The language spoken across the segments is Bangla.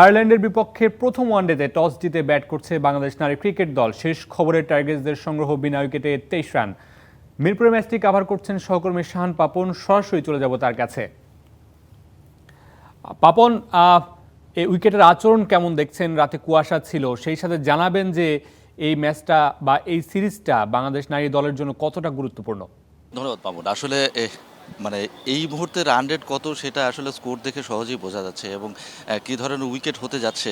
আয়ারল্যান্ডের বিপক্ষে প্রথম ওয়ানডেতে টস জিতে ব্যাট করছে বাংলাদেশ নারী ক্রিকেট দল। শেষ খবরে টার্গেটসদের সংগ্রহ বিনা উইকেটে তেইশ রান। মিরপুরে ম্যাচটি কাভার করছেন সহকর্মী শাহান পাপন। সরাসরি চলে যাব তার কাছে। পাপন এই উইকেটের আচরণ কেমন দেখছেন? রাতে কুয়াশা ছিল। সেই সাথে জানাবেন যে এই ম্যাচটা বা এই সিরিজটা বাংলাদেশ নারী দলের জন্য কতটা গুরুত্বপূর্ণ? ধন্যবাদ পাবন আসলে মানে এই মুহূর্তে রান রেট কত সেটা আসলে স্কোর দেখে সহজেই বোঝা যাচ্ছে এবং কী ধরনের উইকেট হতে যাচ্ছে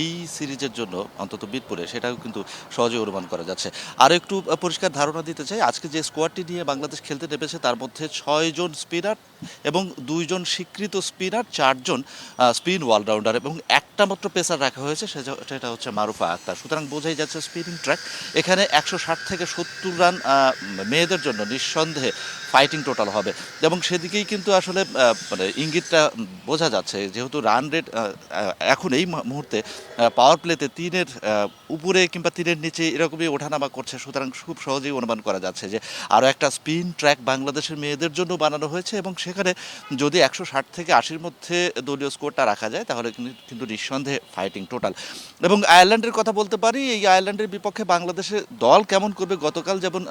এই সিরিজের জন্য অন্তত মিরপুরে সেটাও কিন্তু সহজেই অনুমান করা যাচ্ছে। আর একটু পরিষ্কার ধারণা দিতে চাই, আজকে যে স্কোয়াডটি নিয়ে বাংলাদেশ খেলতে নেমেছে তার মধ্যে ছয়জন স্পিনার এবং দুইজন স্বীকৃত স্পিনার চারজন স্পিন অলরাউন্ডার এবং একটা মাত্র পেসার রাখা হয়েছে সেটা হচ্ছে মারুফা আক্তার। সুতরাং বোঝাই যাচ্ছে স্পিনিং ট্র্যাক এখানে একশো ষাট থেকে সত্তর রান মেয়েদের জন্য নিঃসন্দেহে ফাইটিং টোটাল হবে। এবং সেদিকেই কিন্তু আসলে মানে ইঙ্গিতটা বোঝা যাচ্ছে যেহেতু রান রেট এখন এই মুহূর্তে পাওয়ার প্লেতে তিনের উপরে কিংবা তিনের নিচে এরকমই ওঠানামা করছে। সুতরাং খুব সহজেই অনুমান করা যাচ্ছে যে আরও একটা স্পিন ট্র্যাক বাংলাদেশের মেয়েদের জন্য বানানো হয়েছে এবং সেখানে যদি একশো ষাট থেকে আশির মধ্যে দলীয় স্কোরটা রাখা যায়, তাহলে কিন্তু- নিঃসন্দেহে ফাইটিং টোটাল এবং আয়ারল্যান্ডের কথা বলতে পারি, এই আয়ারল্যান্ডের বিপক্ষে বাংলাদেশের দল কেমন করবে? গতকাল যেমন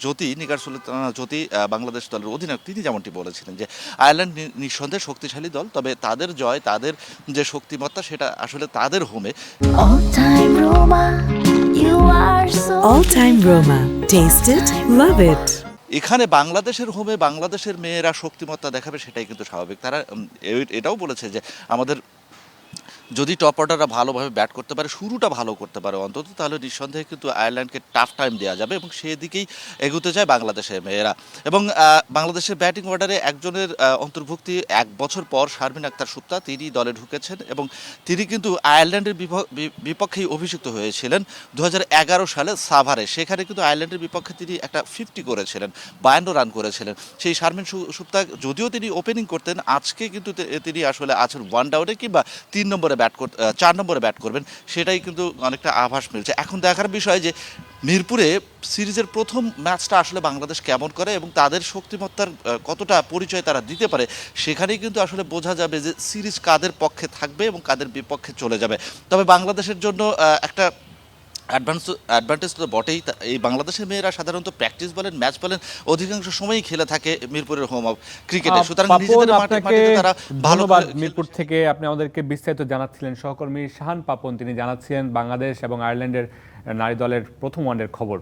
জ্যোতি, নিগার সুলতানা জ্যোতি বাংলাদেশ দলের অধিনায়ক তিনি যেমনটি বলেছিলেন যে আয়ারল্যান্ড নিঃসন্দেহে শক্তিশালী দল তবে তাদের জয় তাদের যে শক্তিমত্তা সেটা আসলে তাদের হোমে All time Roma, you are so All time Roma. Taste it, love it. এখানে বাংলাদেশের হোমে বাংলাদেশের মেয়েরা শক্তিমত্তা দেখাবে সেটাই কিন্তু স্বাভাবিক তারা এটাও বলেছে যে আমাদের যদি টপ অর্ডাররা ভালোভাবে ব্যাট করতে পারে, শুরুটা ভালো করতে পারে অন্তত, তাহলে নিঃসন্দেহে কিন্তু আয়ারল্যান্ডকে টাফ টাইম দেওয়া যাবে এবং সেদিকেই এগোতে চায় বাংলাদেশের মেয়েরা। এবং বাংলাদেশের ব্যাটিং অর্ডারে একজনের অন্তর্ভুক্তি এক বছর পর শারমিন আক্তার সুপ্তা, তিনি দলে ঢুকেছেন এবং তিনি কিন্তু আয়ারল্যান্ডের বিপক্ষেই অভিষিক্ত হয়েছিলেন দু এগারো সালে সাভারে। সেখানে কিন্তু আয়ারল্যান্ডের বিপক্ষে তিনি একটা ফিফটি করেছিলেন, বায়ান্ন রান করেছিলেন। সেই শারমিন সুপ্তা যদিও তিনি ওপেনিং করতেন, আজকে কিন্তু তিনি আসলে আছেন ওয়ান ডাউনে কিংবা তিন নম্বরে ব্যাট কর চার নম্বরে ব্যাট করবেন, সেটাই কিন্তু অনেকটা আভাস মিলছে। এখন দেখার বিষয় যে মিরপুরে সিরিজের প্রথম ম্যাচটা আসলে বাংলাদেশ কেমন করে এবং তাদের শক্তিমত্তার কতটা পরিচয় তারা দিতে পারে, সেখানেই কিন্তু আসলে বোঝা যাবে যে সিরিজ কাদের পক্ষে থাকবে এবং কাদের বিপক্ষে চলে যাবে। তবে বাংলাদেশের জন্য একটা অ্যাডভান্স অ্যাডভান্টেজ তো বটেই। এই বাংলাদেশের মেয়েরা সাধারণত প্র্যাকটিস বলেন ম্যাচ বলেন অধিকাংশ সময়ই খেলে থাকে মিরপুরের হোম অফ ক্রিকেটে সুতরাং নিজেদের মাঠে মাটিতে তারা ভালো মিরপুর থেকে। আপনি আমাদেরকে বিস্তারিত জানাচ্ছিলেন। সহকর্মী শাহান পাপন তিনি জানাচ্ছিলেন বাংলাদেশ এবং আয়ারল্যান্ডের নারী দলের প্রথম ওয়ানডের খবর।